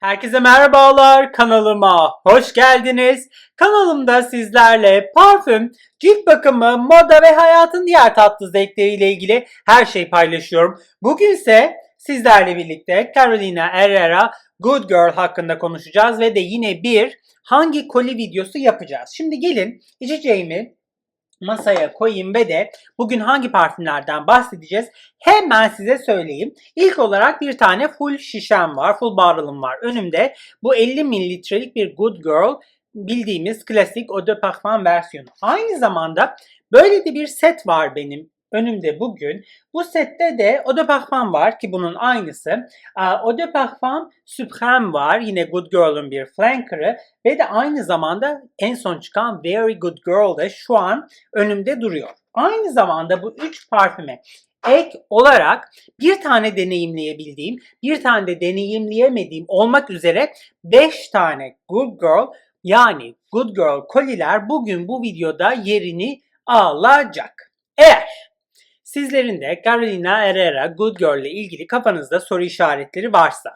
Herkese merhabalar kanalıma hoş geldiniz. Kanalımda sizlerle parfüm, cilt bakımı, moda ve hayatın diğer tatlı zevkleriyle ilgili her şeyi paylaşıyorum. Bugünse sizlerle birlikte Carolina Herrera Good Girl hakkında konuşacağız ve de yine bir hangi koli videosu yapacağız. Şimdi gelin içeceğimi masaya koyayım ve de bugün hangi parfümlerden bahsedeceğiz hemen size söyleyeyim. İlk olarak bir tane full şişem var, full barrel'ım var önümde. Bu 50 mililitrelik bir Good Girl bildiğimiz klasik Eau de Parfum versiyonu. Aynı zamanda böyle de bir set var benim önümde bugün. Bu sette de Eau de Parfum var ki bunun aynısı. Eau de Parfum Supreme var. Yine Good Girl'ın bir flanker'ı. Ve de aynı zamanda en son çıkan Very Good Girl da şu an önümde duruyor. Aynı zamanda bu üç parfüme ek olarak bir tane deneyimleyebildiğim, bir tane de deneyimleyemediğim olmak üzere 5 tane Good Girl yani Good Girl koliler bugün bu videoda yerini alacak. Eğer sizlerin de Carolina Herrera Good Girl ile ilgili kafanızda soru işaretleri varsa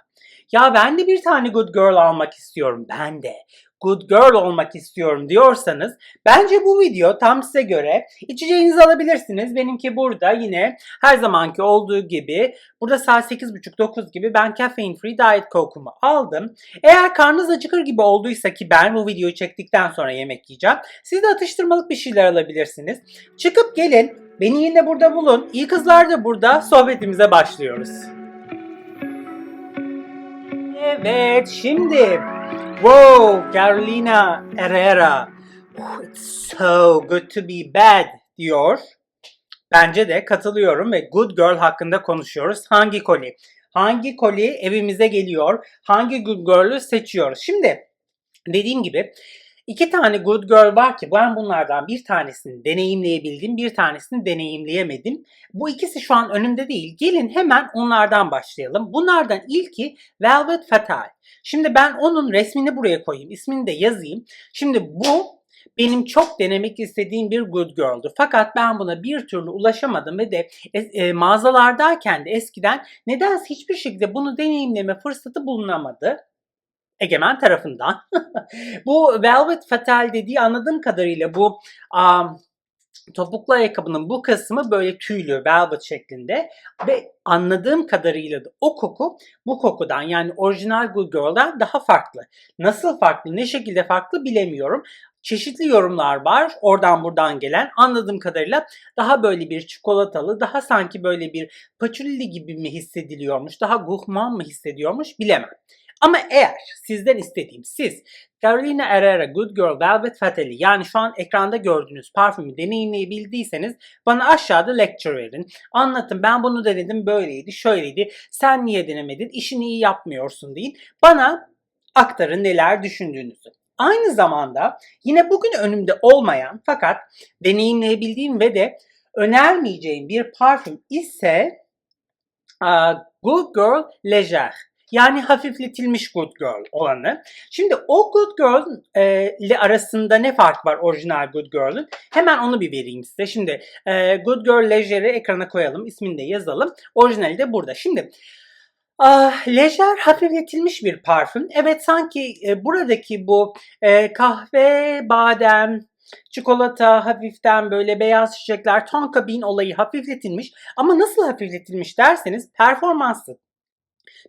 ya ben de bir tane Good Girl almak istiyorum. Ben de good girl olmak istiyorum diyorsanız bence bu video tam size göre içeceğinizi alabilirsiniz. Benimki burada yine her zamanki olduğu gibi burada saat 8.30-9 gibi ben caffeine free diet coke'umu aldım. Eğer karnınız acıkır gibi olduysa ki ben bu videoyu çektikten sonra yemek yiyeceğim. Siz de atıştırmalık bir şeyler alabilirsiniz. Çıkıp gelin beni yine burada bulun. İyi kızlar da burada sohbetimize başlıyoruz. Evet şimdi Wow, Carolina Herrera. Oh, it's so good to be bad diyor. Bence de katılıyorum ve Good Girl hakkında konuşuyoruz. Hangi koli? Hangi koli evimize geliyor? Hangi Good Girl'ü seçiyoruz? Şimdi dediğim gibi iki tane Good Girl var ki ben bunlardan bir tanesini deneyimleyebildim, bir tanesini deneyimleyemedim. Bu ikisi şu an önümde değil. Gelin hemen onlardan başlayalım. Bunlardan ilki Velvet Fatal. Şimdi ben onun resmini buraya koyayım, ismini de yazayım. Şimdi bu benim çok denemek istediğim bir Good Girl'du. Fakat ben buna bir türlü ulaşamadım ve de e, mağazalardayken de eskiden nedense hiçbir şekilde bunu deneyimleme fırsatı bulunamadı. Egemen tarafından. bu Velvet Fatal dediği anladığım kadarıyla bu um, topuklu ayakkabının bu kısmı böyle tüylü, velvet şeklinde ve anladığım kadarıyla da o koku bu kokudan yani orijinal Good Girl'dan daha farklı. Nasıl farklı, ne şekilde farklı bilemiyorum. Çeşitli yorumlar var oradan buradan gelen. Anladığım kadarıyla daha böyle bir çikolatalı, daha sanki böyle bir paçulli gibi mi hissediliyormuş, daha gourmand mı hissediyormuş bilemem. Ama eğer sizden istediğim siz Carolina Herrera Good Girl Velvet Fatally yani şu an ekranda gördüğünüz parfümü deneyimleyebildiyseniz bana aşağıda lecture verin. Anlatın ben bunu denedim böyleydi şöyleydi sen niye denemedin işini iyi yapmıyorsun deyin. Bana aktarın neler düşündüğünüzü. Aynı zamanda yine bugün önümde olmayan fakat deneyimleyebildiğim ve de önermeyeceğim bir parfüm ise uh, Good Girl Leger. Yani hafifletilmiş Good Girl olanı. Şimdi o Good Girl e, ile arasında ne fark var orijinal Good Girl'ün? Hemen onu bir vereyim size. Şimdi e, Good Girl Leger'i ekrana koyalım. ismini de yazalım. Orijinali de burada. Şimdi Ah, lejer hafifletilmiş bir parfüm. Evet sanki e, buradaki bu e, kahve, badem, çikolata, hafiften böyle beyaz çiçekler, tonka bean olayı hafifletilmiş. Ama nasıl hafifletilmiş derseniz performanslı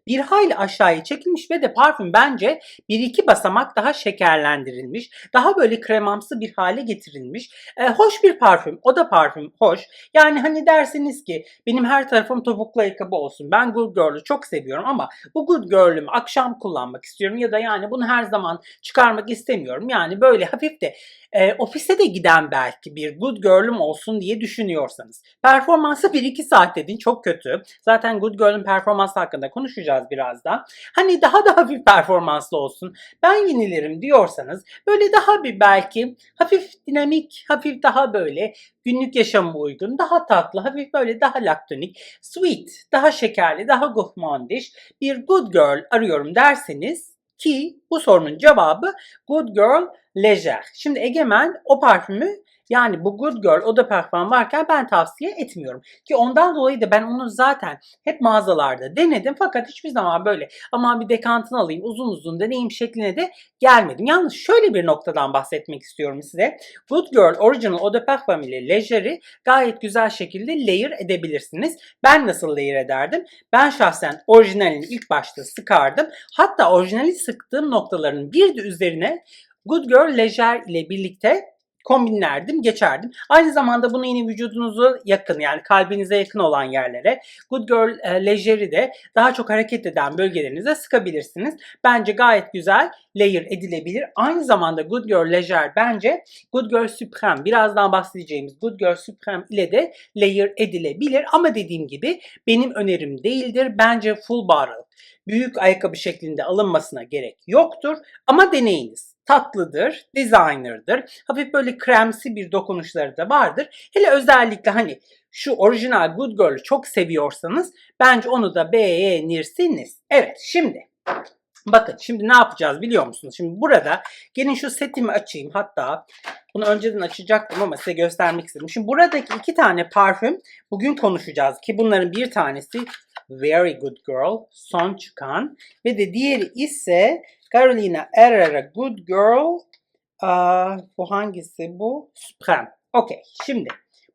bir hayli aşağıya çekilmiş ve de parfüm bence bir iki basamak daha şekerlendirilmiş. Daha böyle kremamsı bir hale getirilmiş. E, hoş bir parfüm. O da parfüm hoş. Yani hani dersiniz ki benim her tarafım topuklu ayakkabı olsun. Ben Good Girl'ü çok seviyorum ama bu Good Girl'ümü akşam kullanmak istiyorum ya da yani bunu her zaman çıkarmak istemiyorum. Yani böyle hafif de e, ofise de giden belki bir Good Girl'üm olsun diye düşünüyorsanız. Performansı 1-2 saat dedin çok kötü. Zaten Good Girl'ün performansı hakkında konuşacağız birazdan. Hani daha da hafif performanslı olsun. Ben yenilerim diyorsanız böyle daha bir belki hafif dinamik, hafif daha böyle günlük yaşama uygun, daha tatlı, hafif böyle daha laktonik, sweet, daha şekerli, daha gourmandish bir good girl arıyorum derseniz ki bu sorunun cevabı Good Girl Leger. Şimdi Egemen o parfümü yani bu Good Girl o da parfüm varken ben tavsiye etmiyorum. Ki ondan dolayı da ben onu zaten hep mağazalarda denedim fakat hiçbir zaman böyle aman bir dekantını alayım uzun uzun deneyim şekline de gelmedim. Yalnız şöyle bir noktadan bahsetmek istiyorum size. Good Girl Original Eau de Parfum ile Leger'i gayet güzel şekilde layer edebilirsiniz. Ben nasıl layer ederdim? Ben şahsen orijinalini ilk başta sıkardım. Hatta orijinali sıktığım noktaların bir de üzerine Good Girl Leger ile birlikte kombinlerdim, geçerdim. Aynı zamanda bunu yine vücudunuzu yakın yani kalbinize yakın olan yerlere Good Girl e, Leger'i de daha çok hareket eden bölgelerinize sıkabilirsiniz. Bence gayet güzel layer edilebilir. Aynı zamanda Good Girl Leger bence Good Girl Supreme birazdan bahsedeceğimiz Good Girl Supreme ile de layer edilebilir. Ama dediğim gibi benim önerim değildir. Bence full barrel büyük ayakkabı şeklinde alınmasına gerek yoktur. Ama deneyiniz tatlıdır, designer'dır. Hafif böyle kremsi bir dokunuşları da vardır. Hele özellikle hani şu orijinal Good Girl'ü çok seviyorsanız bence onu da beğenirsiniz. Evet şimdi bakın şimdi ne yapacağız biliyor musunuz? Şimdi burada gelin şu setimi açayım hatta bunu önceden açacaktım ama size göstermek istedim. Şimdi buradaki iki tane parfüm bugün konuşacağız ki bunların bir tanesi Very Good Girl son çıkan ve de diğeri ise Carolina Herrera Good Girl. Aa, bu hangisi bu? Supreme. Okey. Şimdi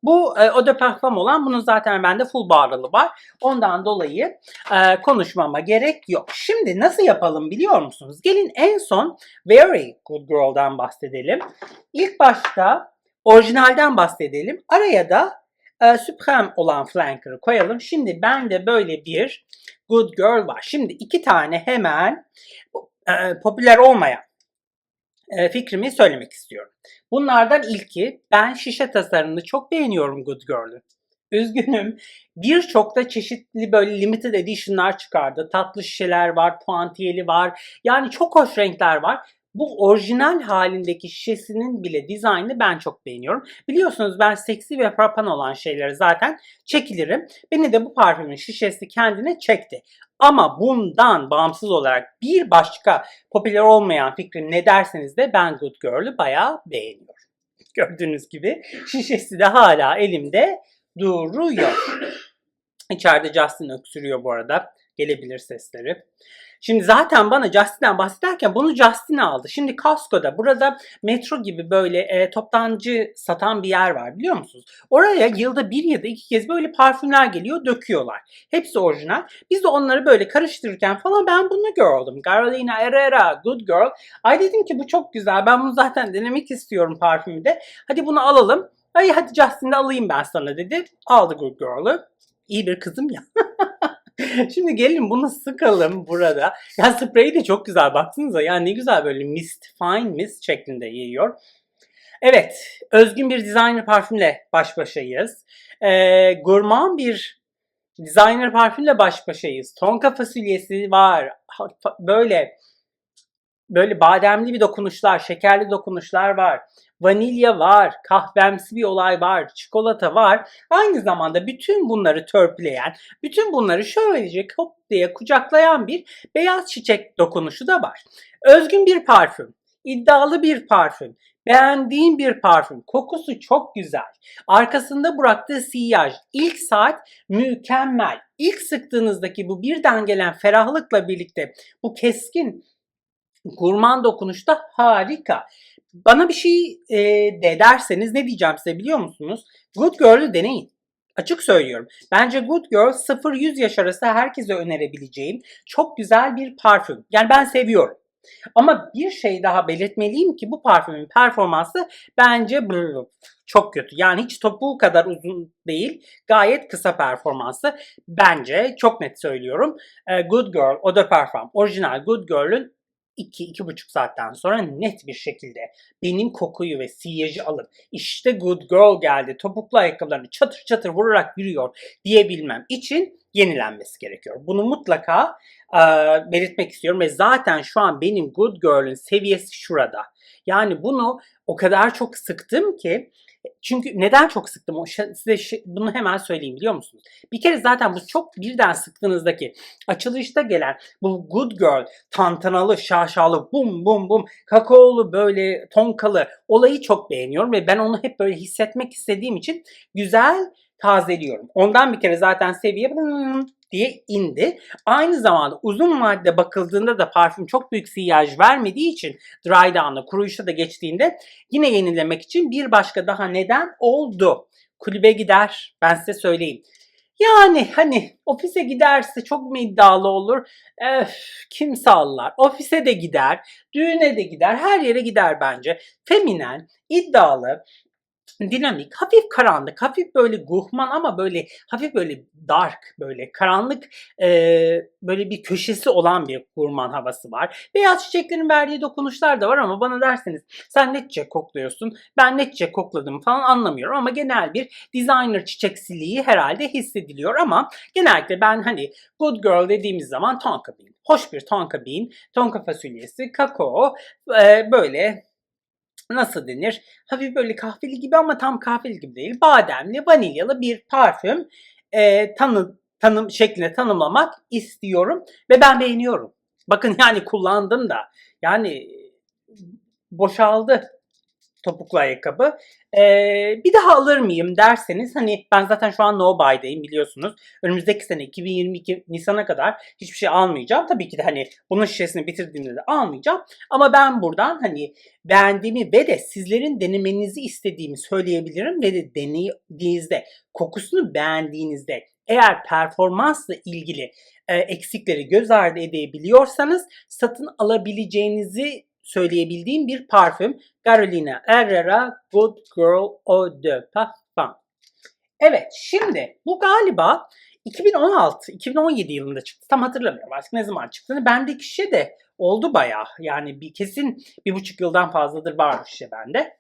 bu e, Eau de Parfum olan bunun zaten bende full bağrılı var. Ondan dolayı e, konuşmama gerek yok. Şimdi nasıl yapalım biliyor musunuz? Gelin en son Very Good Girl'dan bahsedelim. İlk başta orijinalden bahsedelim. Araya da e, Supreme olan flanker'ı koyalım. Şimdi bende böyle bir Good Girl var. Şimdi iki tane hemen e, popüler olmayan e, fikrimi söylemek istiyorum. Bunlardan ilki ben şişe tasarımını çok beğeniyorum Good Girl'ün. Üzgünüm. Birçok da çeşitli böyle limited edition'lar çıkardı. Tatlı şişeler var, puantiyeli var. Yani çok hoş renkler var. Bu orijinal halindeki şişesinin bile dizaynını ben çok beğeniyorum. Biliyorsunuz ben seksi ve frapan olan şeyleri zaten çekilirim. Beni de bu parfümün şişesi kendine çekti. Ama bundan bağımsız olarak bir başka popüler olmayan fikrim ne derseniz de ben Good Girl'ü bayağı beğeniyorum. Gördüğünüz gibi şişesi de hala elimde duruyor. İçeride Justin öksürüyor bu arada. Gelebilir sesleri. Şimdi zaten bana Justin'den bahsederken bunu Justin aldı. Şimdi Costco'da burada metro gibi böyle e, toptancı satan bir yer var biliyor musunuz? Oraya yılda bir ya da iki kez böyle parfümler geliyor döküyorlar. Hepsi orijinal. Biz de onları böyle karıştırırken falan ben bunu gördüm. Carolina Herrera, Good Girl. Ay dedim ki bu çok güzel. Ben bunu zaten denemek istiyorum parfümü de. Hadi bunu alalım. Ay hadi Justin'de alayım ben sana dedi. Aldı Good Girl'ü. İyi bir kızım ya. Şimdi gelin bunu sıkalım burada. Ya spreyi de çok güzel baksanıza. Ya ne güzel böyle mist, fine mist şeklinde yiyor. Evet, özgün bir designer parfümle baş başayız. Ee, gurman bir designer parfümle baş başayız. Tonka fasulyesi var. Böyle böyle bademli bir dokunuşlar, şekerli dokunuşlar var. Vanilya var, kahvemsi bir olay var, çikolata var. Aynı zamanda bütün bunları törpüleyen, bütün bunları şöylece hop diye kucaklayan bir beyaz çiçek dokunuşu da var. Özgün bir parfüm, iddialı bir parfüm, beğendiğim bir parfüm. Kokusu çok güzel. Arkasında bıraktığı siyaj, ilk saat mükemmel. İlk sıktığınızdaki bu birden gelen ferahlıkla birlikte bu keskin gurman dokunuş da harika. Bana bir şey e, de derseniz ne diyeceğim size biliyor musunuz? Good Girl'ü deneyin. Açık söylüyorum. Bence Good Girl 0-100 yaş arası herkese önerebileceğim çok güzel bir parfüm. Yani ben seviyorum. Ama bir şey daha belirtmeliyim ki bu parfümün performansı bence brrr, çok kötü. Yani hiç topuğu kadar uzun değil. Gayet kısa performansı. Bence çok net söylüyorum. Good Girl Eau de Parfum orijinal Good Girl'ün 2-2,5 saatten sonra net bir şekilde benim kokuyu ve siyajı alıp işte good girl geldi topuklu ayakkabılarını çatır çatır vurarak yürüyor diyebilmem için yenilenmesi gerekiyor. Bunu mutlaka e, belirtmek istiyorum ve zaten şu an benim good girl'ün seviyesi şurada. Yani bunu o kadar çok sıktım ki Çünkü neden çok sıktım? O size bunu hemen söyleyeyim biliyor musunuz? Bir kere zaten bu çok birden sıktığınızdaki açılışta gelen bu good girl, tantanalı, şaşalı, bum bum bum, kakaolu böyle tonkalı olayı çok beğeniyorum ve ben onu hep böyle hissetmek istediğim için güzel tazeliyorum. Ondan bir kere zaten seviye diye indi. Aynı zamanda uzun vadede bakıldığında da parfüm çok büyük siyaj vermediği için dry down'da, kuruyuşa da geçtiğinde yine yenilemek için bir başka daha neden oldu. Kulübe gider. Ben size söyleyeyim. Yani hani ofise giderse çok mu iddialı olur? Öf, kim sallar? Ofise de gider, düğüne de gider, her yere gider bence. Feminen, iddialı, dinamik, hafif karanlık, hafif böyle guhman ama böyle hafif böyle dark, böyle karanlık e, böyle bir köşesi olan bir gurman havası var. Beyaz çiçeklerin verdiği dokunuşlar da var ama bana derseniz sen ne çiçek kokluyorsun, ben ne çiçek kokladım falan anlamıyorum ama genel bir designer çiçeksiliği herhalde hissediliyor ama genellikle ben hani good girl dediğimiz zaman tonka bean, hoş bir tonka bean, tonka fasulyesi, kakao, e, böyle nasıl denir? Hafif böyle kahveli gibi ama tam kahveli gibi değil. Bademli, vanilyalı bir parfüm e, tanı, tanım şeklinde tanımlamak istiyorum ve ben beğeniyorum. Bakın yani kullandım da yani boşaldı topuklu ayakkabı. Ee, bir daha alır mıyım derseniz hani ben zaten şu an no buy'dayım biliyorsunuz. Önümüzdeki sene 2022 Nisan'a kadar hiçbir şey almayacağım. Tabii ki de hani bunun şişesini bitirdiğimde de almayacağım. Ama ben buradan hani beğendiğimi ve de sizlerin denemenizi istediğimi söyleyebilirim ve de denediğinizde kokusunu beğendiğinizde eğer performansla ilgili e, eksikleri göz ardı edebiliyorsanız satın alabileceğinizi söyleyebildiğim bir parfüm. Carolina Herrera Good Girl Eau de Parfum. Evet şimdi bu galiba 2016-2017 yılında çıktı. Tam hatırlamıyorum artık ne zaman çıktığını. Bendeki şişe de oldu bayağı. Yani bir kesin bir buçuk yıldan fazladır var bu şişe bende.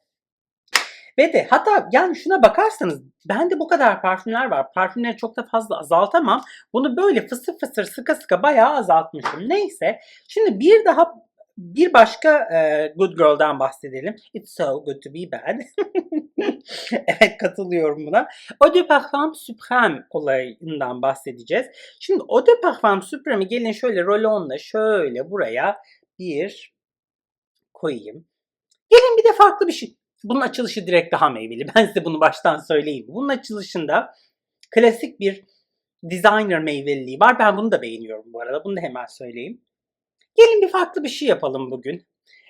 Ve de hatta yani şuna bakarsanız bende bu kadar parfümler var. Parfümleri çok da fazla azaltamam. Bunu böyle fısır fısır sıka sıka bayağı azaltmışım. Neyse. Şimdi bir daha bir başka e, Good Girl'dan bahsedelim. It's so good to be bad. evet katılıyorum buna. Eau de Parfum Supreme olayından bahsedeceğiz. Şimdi Eau de Parfum Supreme'i gelin şöyle rolonla şöyle buraya bir koyayım. Gelin bir de farklı bir şey. Bunun açılışı direkt daha meyveli. Ben size bunu baştan söyleyeyim. Bunun açılışında klasik bir designer meyveliliği var. Ben bunu da beğeniyorum bu arada. Bunu da hemen söyleyeyim. Gelin bir farklı bir şey yapalım bugün.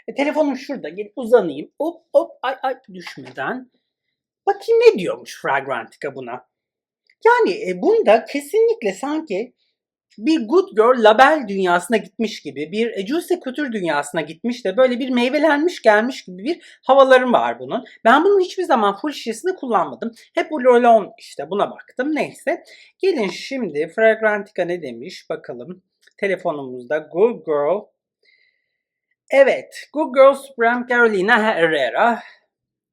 E, telefonum şurada. Gelip uzanayım. Hop hop ay ay düşmeden. Bakayım ne diyormuş Fragrantica buna. Yani e, bunda kesinlikle sanki bir Good Girl label dünyasına gitmiş gibi, bir e, Juicy Couture dünyasına gitmiş de böyle bir meyvelenmiş gelmiş gibi bir havalarım var bunun. Ben bunun hiçbir zaman full şişesini kullanmadım. Hep bu Rolon işte buna baktım. Neyse. Gelin şimdi Fragrantica ne demiş bakalım telefonumuzda Good Girl. Evet, Good Girl Supreme Carolina Herrera.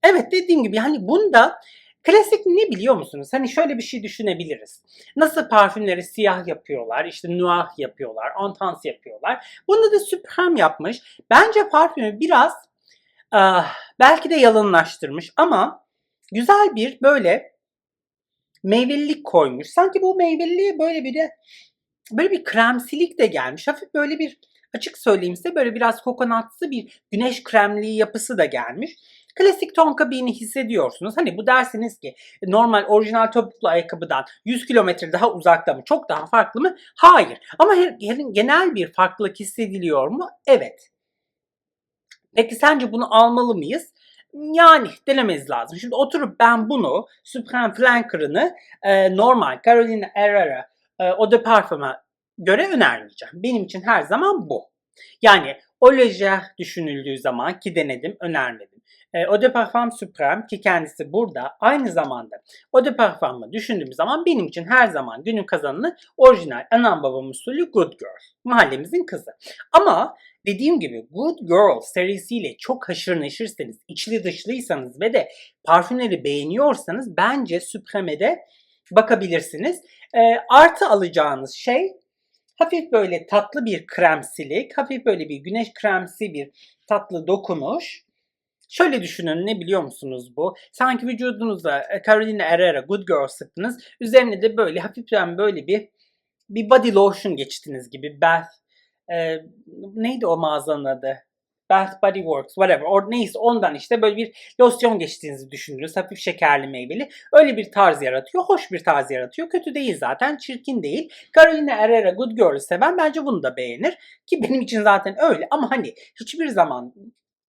Evet dediğim gibi hani bunda klasik ne biliyor musunuz? Hani şöyle bir şey düşünebiliriz. Nasıl parfümleri siyah yapıyorlar, işte noir yapıyorlar, entans yapıyorlar. Bunda da Supreme yapmış. Bence parfümü biraz ah, belki de yalınlaştırmış ama güzel bir böyle meyvelilik koymuş. Sanki bu meyveliliğe böyle bir de böyle bir kremsilik de gelmiş. Hafif böyle bir açık söyleyeyim size böyle biraz kokonatsı bir güneş kremliği yapısı da gelmiş. Klasik tonka bean'i hissediyorsunuz. Hani bu dersiniz ki normal orijinal topuklu ayakkabıdan 100 kilometre daha uzakta mı? Çok daha farklı mı? Hayır. Ama her- her- genel bir farklılık hissediliyor mu? Evet. Peki sence bunu almalı mıyız? Yani denememiz lazım. Şimdi oturup ben bunu Supreme Flanker'ını e, normal Carolina Herrera e, Eau de Parfum'a göre önermeyeceğim. Benim için her zaman bu. Yani Oleger düşünüldüğü zaman ki denedim önermedim. E, Eau de Parfum Supreme ki kendisi burada aynı zamanda Eau de Parfum'ı düşündüğüm zaman benim için her zaman günün kazananı orijinal anam babam usulü Good Girl. Mahallemizin kızı. Ama dediğim gibi Good Girl serisiyle çok haşır neşirseniz, içli dışlıysanız ve de parfümleri beğeniyorsanız bence Supreme'e de bakabilirsiniz. E, artı alacağınız şey hafif böyle tatlı bir kremsilik, hafif böyle bir güneş kremsi bir tatlı dokunuş. Şöyle düşünün ne biliyor musunuz bu? Sanki vücudunuza e, Carolina Herrera Good Girl sıktınız. Üzerine de böyle hafiften böyle bir bir body lotion geçtiniz gibi. Bath e, neydi o mağazanın adı? Bath Body Works whatever. Or, neyse ondan işte böyle bir losyon geçtiğinizi düşündünüz. Hafif şekerli meyveli. Öyle bir tarz yaratıyor. Hoş bir tarz yaratıyor. Kötü değil zaten. Çirkin değil. Carolina Herrera Good Girl'ü seven bence bunu da beğenir. Ki benim için zaten öyle. Ama hani hiçbir zaman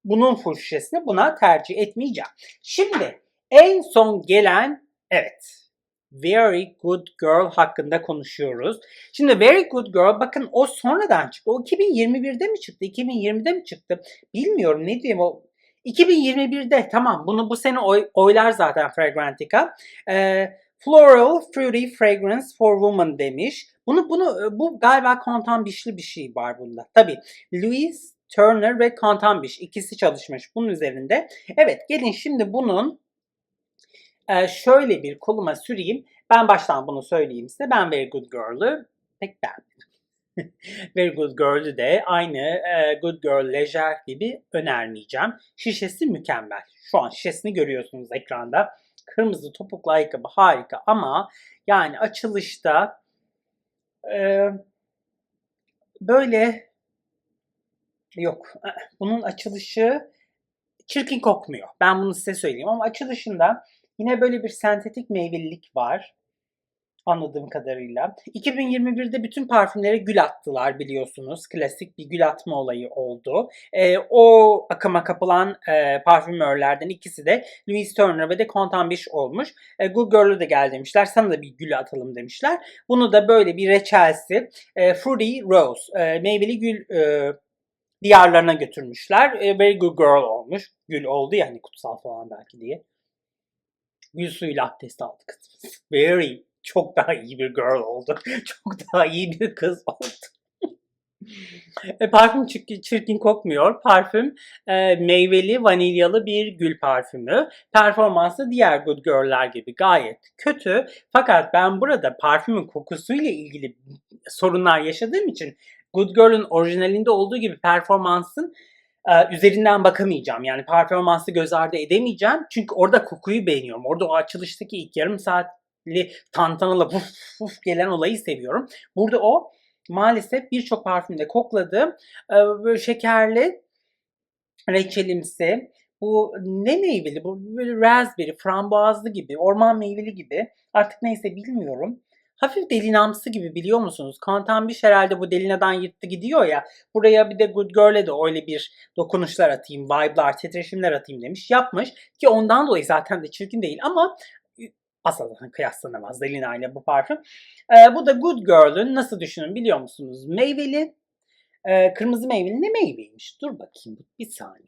bunun full şişesini buna tercih etmeyeceğim. Şimdi en son gelen evet Very Good Girl hakkında konuşuyoruz. Şimdi Very Good Girl bakın o sonradan çıktı. O 2021'de mi çıktı? 2020'de mi çıktı? Bilmiyorum ne diyeyim o 2021'de tamam bunu bu sene oy, oylar zaten Fragrantica. Ee, Floral Fruity Fragrance for Woman demiş. Bunu bunu bu galiba kontambişli bir şey var bunda. Tabii Louis Turner ve Contambish ikisi çalışmış bunun üzerinde. Evet gelin şimdi bunun e, şöyle bir koluma süreyim. Ben baştan bunu söyleyeyim size. Ben Very Good Girl'ü pek beğenmedim. Very Good Girl'ü de aynı e, Good Girl Leisure gibi önermeyeceğim. Şişesi mükemmel. Şu an şişesini görüyorsunuz ekranda. Kırmızı topuklu ayakkabı harika ama yani açılışta e, böyle yok. Bunun açılışı çirkin kokmuyor. Ben bunu size söyleyeyim ama açılışında yine böyle bir sentetik meyvelilik var anladığım kadarıyla. 2021'de bütün parfümlere gül attılar biliyorsunuz. Klasik bir gül atma olayı oldu. E, o akıma kapılan e, parfümörlerden ikisi de Louis Turner ve de Contambish olmuş. E, Good Girl'ü de gel demişler. Sana da bir gül atalım demişler. Bunu da böyle bir reçelsi e, Fruity Rose, e, meyveli gül e, diyarlarına götürmüşler. E, very good girl olmuş. Gül oldu yani kutsal falan belki diye. Gül suyuyla abdest aldık. Very çok daha iyi bir girl oldu. Çok daha iyi bir kız oldu. e, parfüm çirkin kokmuyor. Parfüm e, meyveli, vanilyalı bir gül parfümü. Performansı diğer Good Girl'ler gibi gayet kötü. Fakat ben burada parfümün kokusuyla ilgili sorunlar yaşadığım için Good Girl'ün orijinalinde olduğu gibi performansın e, üzerinden bakamayacağım. Yani performansı göz ardı edemeyeceğim. Çünkü orada kokuyu beğeniyorum. Orada o açılıştaki ilk yarım saatli tantanalı puf puf gelen olayı seviyorum. Burada o maalesef birçok parfümde kokladığım e, böyle şekerli, reçelimsi, bu ne meyveli? Bu böyle raspberry, frambuazlı gibi, orman meyveli gibi. Artık neyse bilmiyorum. Hafif delinamsı gibi biliyor musunuz? Kantambiş herhalde bu delinadan yırttı gidiyor ya. Buraya bir de Good Girl'e de öyle bir dokunuşlar atayım, vibe'lar, titreşimler atayım demiş. Yapmış ki ondan dolayı zaten de çirkin değil ama asla kıyaslanamaz Delina ile bu parfüm. Ee, bu da Good Girl'ün nasıl düşünün biliyor musunuz? Meyveli, e, kırmızı meyveli ne meyveymiş? Dur bakayım bir saniye.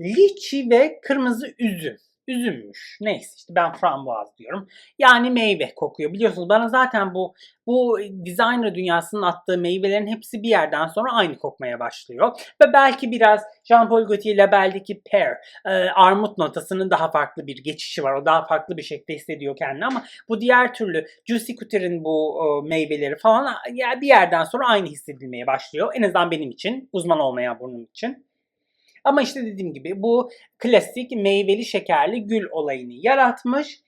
Liçi ve kırmızı üzüm üzümmüş. Neyse işte ben frambuaz diyorum. Yani meyve kokuyor. Biliyorsunuz bana zaten bu bu designer dünyasının attığı meyvelerin hepsi bir yerden sonra aynı kokmaya başlıyor. Ve belki biraz Jean Paul Gaultier labeldeki pear, e, armut notasının daha farklı bir geçişi var. O daha farklı bir şekilde hissediyor kendini ama bu diğer türlü Juicy Couture'in bu e, meyveleri falan yani bir yerden sonra aynı hissedilmeye başlıyor. En azından benim için, uzman olmayan burnum için. Ama işte dediğim gibi bu klasik meyveli şekerli gül olayını yaratmış.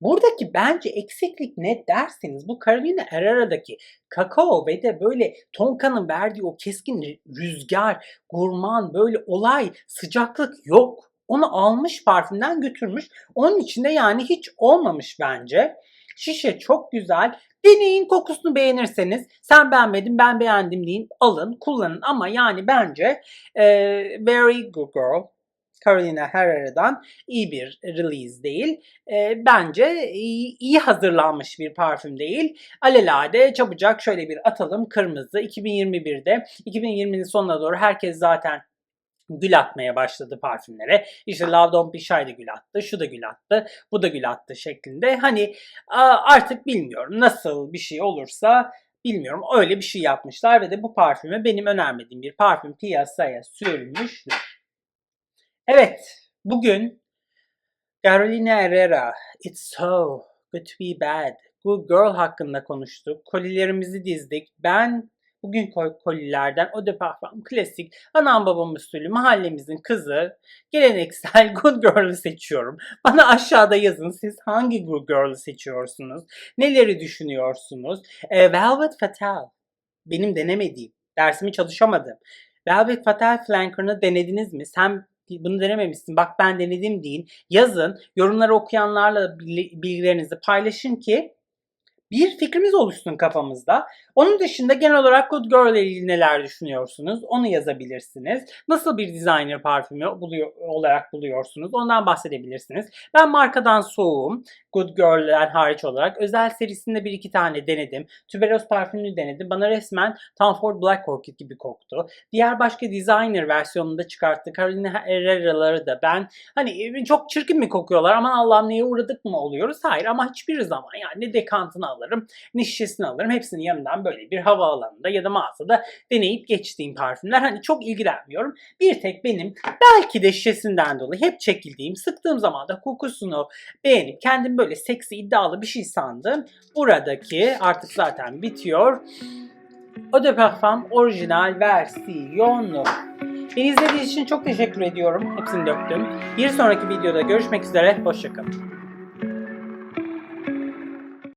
Buradaki bence eksiklik ne derseniz bu Carolina Herrera'daki kakao ve de böyle Tonka'nın verdiği o keskin rüzgar, gurman böyle olay, sıcaklık yok. Onu almış parfümden götürmüş. Onun içinde yani hiç olmamış bence. Şişe çok güzel. Deneyin kokusunu beğenirseniz sen beğenmedin ben beğendim deyin alın kullanın ama yani bence e, Very Good Girl Carolina Herrera'dan iyi bir release değil. E, bence iyi, iyi hazırlanmış bir parfüm değil. Alelade çabucak şöyle bir atalım kırmızı 2021'de 2020'nin sonuna doğru herkes zaten gül atmaya başladı parfümlere. İşte Love Don't Be Shy gül attı, şu da gül attı, bu da gül attı şeklinde. Hani artık bilmiyorum nasıl bir şey olursa bilmiyorum öyle bir şey yapmışlar ve de bu parfümü benim önermediğim bir parfüm piyasaya sürmüşler. Evet, bugün Carolina Herrera, It's So Good to Be Bad, Good Girl hakkında konuştuk. Kolilerimizi dizdik. Ben bugün kol- kolilerden Eau de klasik anam babam usulü mahallemizin kızı geleneksel Good Girl'ı seçiyorum. Bana aşağıda yazın siz hangi Good Girl'ı seçiyorsunuz? Neleri düşünüyorsunuz? E, Velvet Fatal benim denemediğim, dersimi çalışamadım. Velvet Fatal Flanker'ını denediniz mi? Sen bunu denememişsin. Bak ben denedim deyin. Yazın. Yorumları okuyanlarla bil- bilgilerinizi paylaşın ki bir fikrimiz oluşsun kafamızda. Onun dışında genel olarak Good Girl ile ilgili neler düşünüyorsunuz? Onu yazabilirsiniz. Nasıl bir designer parfümü buluyor, olarak buluyorsunuz? Ondan bahsedebilirsiniz. Ben markadan soğuğum. Good Girl'ler hariç olarak. Özel serisinde bir iki tane denedim. Tuberose parfümünü denedim. Bana resmen Tom Ford Black Orchid gibi koktu. Diğer başka designer versiyonunda çıkarttı. Carolina Herrera'ları da ben hani çok çirkin mi kokuyorlar aman Allah'ım neye uğradık mı oluyoruz? Hayır ama hiçbir zaman yani ne dekantını alırım ne şişesini alırım. Hepsini yanından böyle bir havaalanında ya da mağazada deneyip geçtiğim parfümler. Hani çok ilgilenmiyorum. Bir tek benim belki de şişesinden dolayı hep çekildiğim, sıktığım zaman da kokusunu beğenip kendim böyle seksi iddialı bir şey sandım. Buradaki artık zaten bitiyor. Eau de Parfum orijinal versiyonu. Beni izlediğiniz için çok teşekkür ediyorum. Hepsini döktüm. Bir sonraki videoda görüşmek üzere. Hoşçakalın.